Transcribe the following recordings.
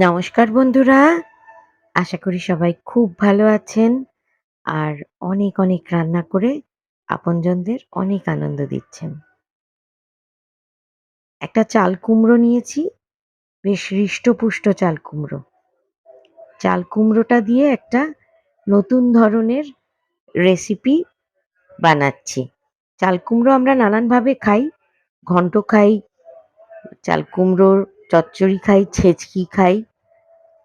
নমস্কার বন্ধুরা। আশা করি সবাই খুব ভালো আছেন আর অনেক অনেক রান্না করে আপনজনদের অনেক আনন্দ দিচ্ছেন। একটা চাল কুমড়ো নিয়েছি, বেশ হৃষ্টপুষ্ট চাল কুমড়ো। চাল কুমড়োটা দিয়ে একটা নতুন ধরনের রেসিপি বানাচ্ছি। চাল কুমড়ো আমরা নানানভাবে খাই, ঘন্ট খাই, চাল কুমড়োর চচ্চড়ি খাই, ছেচকি খাই।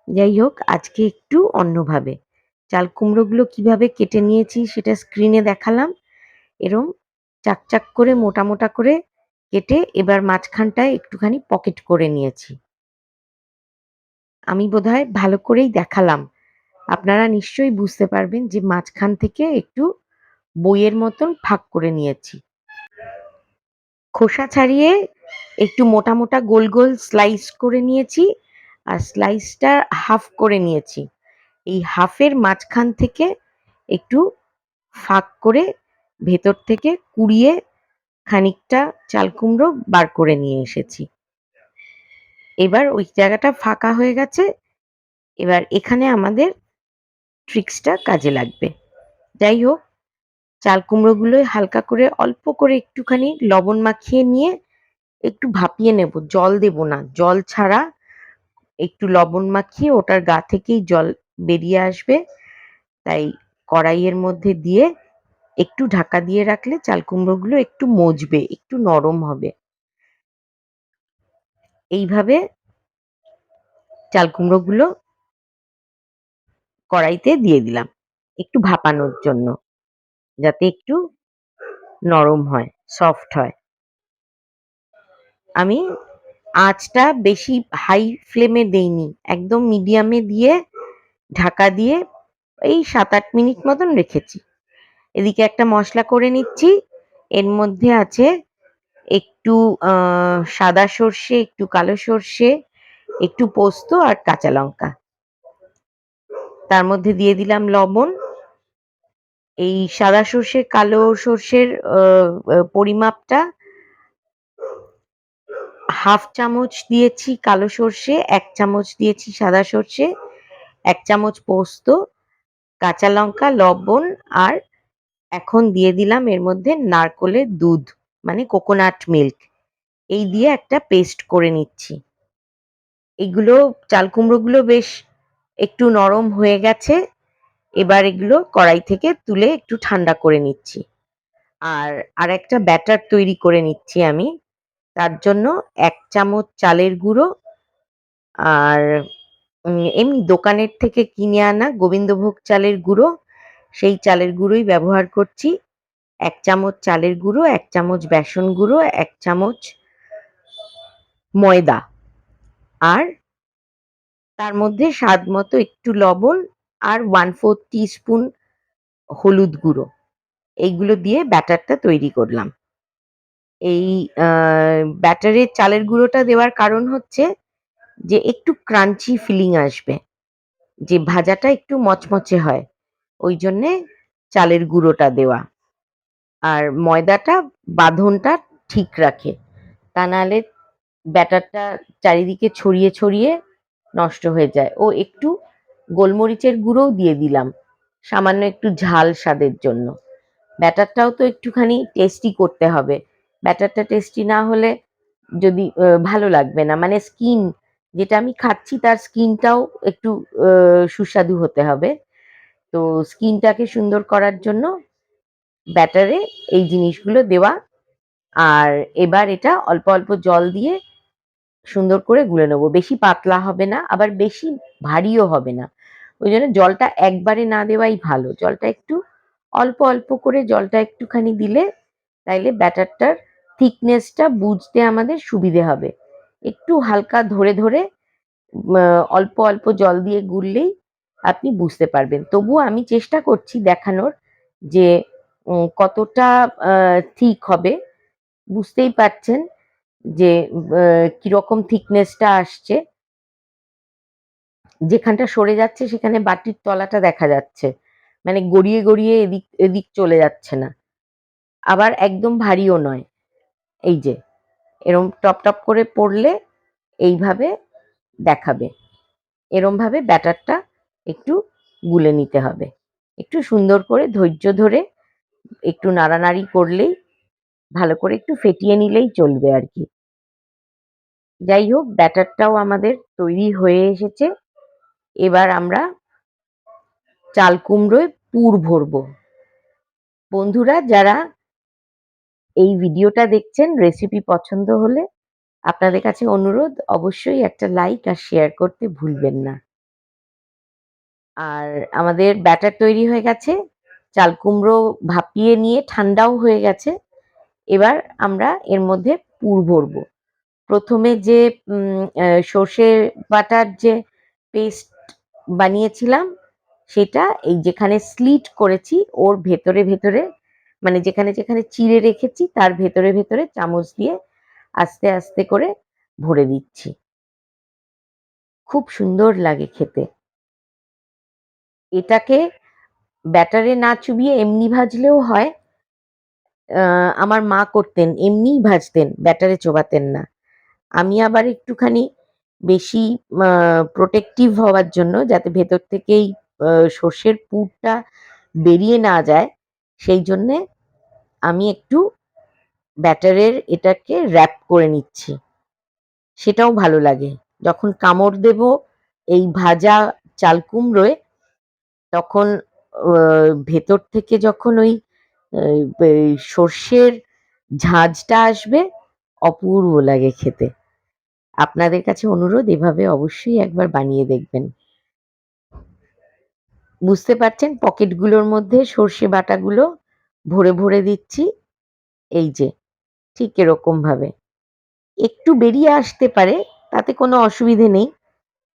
যাই হোক, আজকে একটু অন্যভাবে। চাল কুমড়োগুলো কীভাবে কেটে নিয়েছি সেটা স্ক্রিনে দেখালাম। এরম চাক চাক করে, মোটা মোটা করে কেটে এবার মাঝখানটায় একটুখানি পকেট করে নিয়েছি। আমি বোধহয় ভালো করেই দেখালাম। আপনারা নিশ্চয়ই বুঝতে পারবেন যে মাঝখান থেকে একটু বইয়ের মতন ফাঁক করে নিয়েছি। খোসা ছাড়িয়ে একটু মোটা মোটা গোল গোল স্লাইস করে নিয়েছি আর স্লাইসটা হাফ করে নিয়েছি। এই হাফের মাঝখান থেকে একটু ফাঁক করে ভেতর থেকে কুড়িয়ে খানিকটা চাল কুমড়ো বার করে নিয়ে এসেছি। এবার ওই জায়গাটা ফাঁকা হয়ে গেছে। এবার এখানে আমাদের ট্রিক্সটা কাজে লাগবে। যাই হোক চাল কুমড়োগুলোই হালকা করে অল্প করে একটুখানি লবণ মাখিয়ে নিয়ে একটু ভাপিয়ে নেব। জল দেব না। জল ছাড়া একটু লবণ মাখিয়ে ওটার গা থেকেই জল বেরিয়ে আসবে। তাই কড়াইয়ের মধ্যে দিয়ে একটু ঢাকা দিয়ে রাখলে চাল কুমড়োগুলো একটু মজবে, একটু নরম হবে। এইভাবে চাল কুমড়োগুলো কড়াইতে দিয়ে দিলাম একটু ভাপানোর জন্য। যাতে একটু নরম হয় সফট হয়। আমি আঁচটা বেশি হাই ফ্লেমে দেইনি, একদম মিডিয়ামে দিয়ে ঢাকা দিয়ে এই সাত আট মিনিট মতন রেখেছি। এদিকে একটা মশলা করে নিচ্ছি, এর মধ্যে আছে একটু সাদা সর্ষে, একটু কালো সর্ষে, একটু পোস্ত আর কাঁচা লঙ্কা। তার মধ্যে দিয়ে দিলাম লবণ। এই সাদা সর্ষে, কালো সর্ষের পরিমাপটা হাফ চামচ দিয়েছি কালো সর্ষে, এক চামচ দিয়েছি সাদা সর্ষে, এক চামচ পোস্ত, কাঁচা লঙ্কা, লবণ আর এখন দিয়ে দিলাম এর মধ্যে নারকোলের দুধ মানে কোকোনাট মিল্ক। এই দিয়ে একটা পেস্ট করে নিচ্ছি। এগুলো, চাল কুমড়োগুলো বেশ একটু নরম হয়ে গেছে। এবার এগুলো কড়াই থেকে তুলে একটু ঠান্ডা করে নিচ্ছি। আর আর একটা ব্যাটার তৈরি করে নিচ্ছি আমি। তার জন্য এক চামচ চালের গুঁড়ো। আর এমনি দোকানের থেকে কিনে আনা গোবিন্দভোগ চালের গুঁড়ো। সেই চালের গুঁড়োই ব্যবহার করছি। এক চামচ চালের গুঁড়ো, এক চামচ বেসন গুঁড়ো, এক চামচ ময়দা। আর তার মধ্যে স্বাদ মতো একটু লবণ আর ওয়ান ফোর স্পুন হলুদ গুঁড়ো। এইগুলো দিয়ে ব্যাটারটা তৈরি করলাম। এই ব্যাটারের চালের গুঁড়োটা দেওয়ার কারণ হচ্ছে যে একটু ক্রাঞ্চি ফিলিং আসবে। যে ভাজাটা একটু মচমচে হয়, ওই জন্যে চালের গুঁড়োটা দেওয়া। আর ময়দাটা, বাঁধনটা ঠিক রাখে। তা নাহলে ব্যাটারটা চারিদিকে ছড়িয়ে ছড়িয়ে নষ্ট হয়ে যায়। ও একটু গোলমরিচের গুঁড়োও দিয়ে দিলাম। সামান্য একটু ঝাল স্বাদের জন্য। ব্যাটারটাও তো একটুখানি টেস্টি করতে হবে। ব্যাটারটা টেস্টি না হলে যদি ভালো লাগবে না। মানে স্কিন যেটা আমি খাচ্ছি তার স্কিনটাও একটু সুস্বাদু হতে হবে। তো স্কিনটাকে সুন্দর করার জন্য ব্যাটারে এই জিনিসগুলো দেওয়া। আর এবার এটা অল্প অল্প জল দিয়ে সুন্দর করে গুলে নেব। বেশি পাতলা হবে না, আবার বেশি ভারীও হবে না। ওই জন্য জলটা একবারে না দেওয়াই ভালো। জলটা একটু অল্প অল্প করে জলটা একটুখানি দিলে তাইলে ব্যাটারটার থিকনেসটা বুঝতে আমাদের সুবিধে হবে। একটু হালকা ধরে ধরে অল্প অল্প জল দিয়ে গুললেই আপনি বুঝতে পারবেন। তবুও আমি চেষ্টা করছি দেখানোর যে কতটা থিক হবে। বুঝতেই পারছেন যে কীরকম থিকনেসটা আসছে। যেখানটা সরে যাচ্ছে সেখানে বাটির তলাটা দেখা যাচ্ছে। মানে গড়িয়ে গড়িয়ে এদিক এদিক চলে যাচ্ছে না। আবার একদম ভারীও নয়। এই যে, এরম টপ টপ করে পড়লে এইভাবে দেখাবে। এরমভাবে ব্যাটারটা একটু গুলে নিতে হবে। একটু সুন্দর করে ধৈর্য ধরে একটু নাড়ানাড়ি করলেই, ভালো করে একটু ফেটিয়ে নিলেই চলবে আর কি। যাই হোক, ব্যাটারটাও আমাদের তৈরি হয়ে এসেছে। এবার আমরা চাল কুমড়োয় পুর ভরবো। বন্ধুরা, যারা এই ভিডিওটা দেখছেন রেসিপি পছন্দ হলে আপনাদের কাছে অনুরোধ, অবশ্যই একটা লাইক আর শেয়ার করতে ভুলবেন না। আর আমাদের ব্যাটার তৈরি হয়ে গেছে, চাল কুমড়ো ভাপিয়ে নিয়ে ঠান্ডাও হয়ে গেছে, এবার আমরা এর মধ্যে পুর ভরবো। প্রথমে যে সর্ষে বাটার যে পেস্ট বানিয়েছিলাম, সেটা এই যেখানে স্লিট করেছি, ওর ভেতরে ভেতরে মানে যেখানে যেখানে চিড়ে রেখেছি, তার ভেতরে ভেতরে চামচ দিয়ে আস্তে আস্তে করে ভরে দিচ্ছি। খুব সুন্দর লাগে খেতে। এটাকে ব্যাটারে না চুবিয়ে এমনি ভাজলেও হয়। আমার মা করতেন, এমনিই ভাজতেন, ব্যাটারে চোবাতেন না। আমি আবার একটুখানি বেশি প্রোটেক্টিভ হওয়ার জন্য যাতে ভেতর থেকেই সর্ষের পুরটা বেরিয়ে না যায়, সেই জন্যে আমি একটু ব্যাটারের এটাকে র্যাপ করে নিচ্ছি। সেটাও ভালো লাগে। যখন কামড় দেব এই ভাজা চাল কুমড়োয়, তখন ভেতর থেকে যখন ওই সর্ষের ঝাঁঝটা আসবে, অপূর্ব লাগে খেতে। আপনাদের কাছে অনুরোধ, এভাবে অবশ্যই একবার বানিয়ে দেখবেন। বুঝতে পারছেন? পকেটগুলোর মধ্যে সর্ষে বাটাগুলো ভরে ভরে দিচ্ছি। এই যে, ঠিক এরকম ভাবে। একটু বেরিয়ে আসতে পারে, তাতে কোনো অসুবিধে নেই,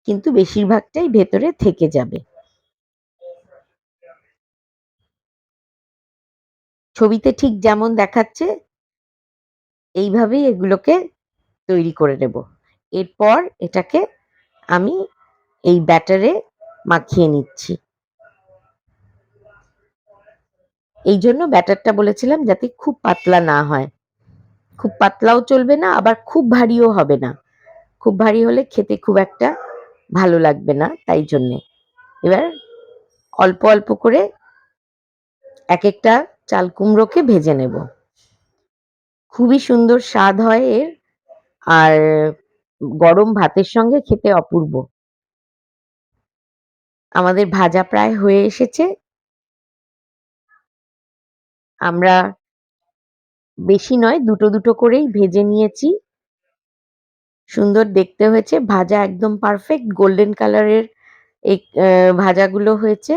কিন্তু বেশিরভাগটাই ভেতরে থেকে যাবে। ছবিতে ঠিক যেমন দেখাচ্ছে, এইভাবেই এগুলোকে তৈরি করে নেব। এরপর এটাকে আমি এই ব্যাটারে মাখিয়ে নিচ্ছি। এই জন্য ব্যাটারটা বলেছিলাম যাতে খুব পাতলা না হয়। খুব পাতলাও চলবে না, আবার খুব ভারীও হবে না। খুব ভারী হলে খেতে খুব একটা ভালো লাগবে না তাই জন্যে। এবার অল্প অল্প করে এক একটা চাল কুমড়োকে ভেজে নেব। খুবই সুন্দর স্বাদ হয় এর। আর গরম ভাতের সঙ্গে খেতে অপূর্ব। আমাদের ভাজা প্রায় হয়ে এসেছে। আমরা বেশি নয়, দুটো দুটো করেই ভেজে নিয়েছি। সুন্দর দেখতে হয়েছে। ভাজা একদম পারফেক্ট গোল্ডেন কালারের এই ভাজাগুলো হয়েছে।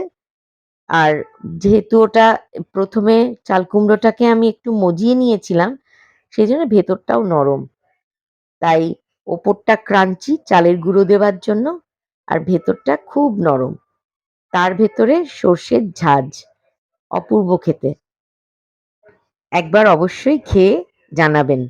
আর যেহেতু ওটা প্রথমে চাল কুমড়োটাকে আমি একটু মজিয়ে নিয়েছিলাম, সেই জন্য ভেতরটাও নরম। তাই ওপরটা ক্রাঞ্চি, চালের গুঁড়ো দেওয়ার জন্য, আর ভেতরটা খুব নরম। তার ভেতরে সর্ষের ঝাঁঝ অপূর্ব খেতে। একবার অবশ্যই খেয়ে জানাবেন।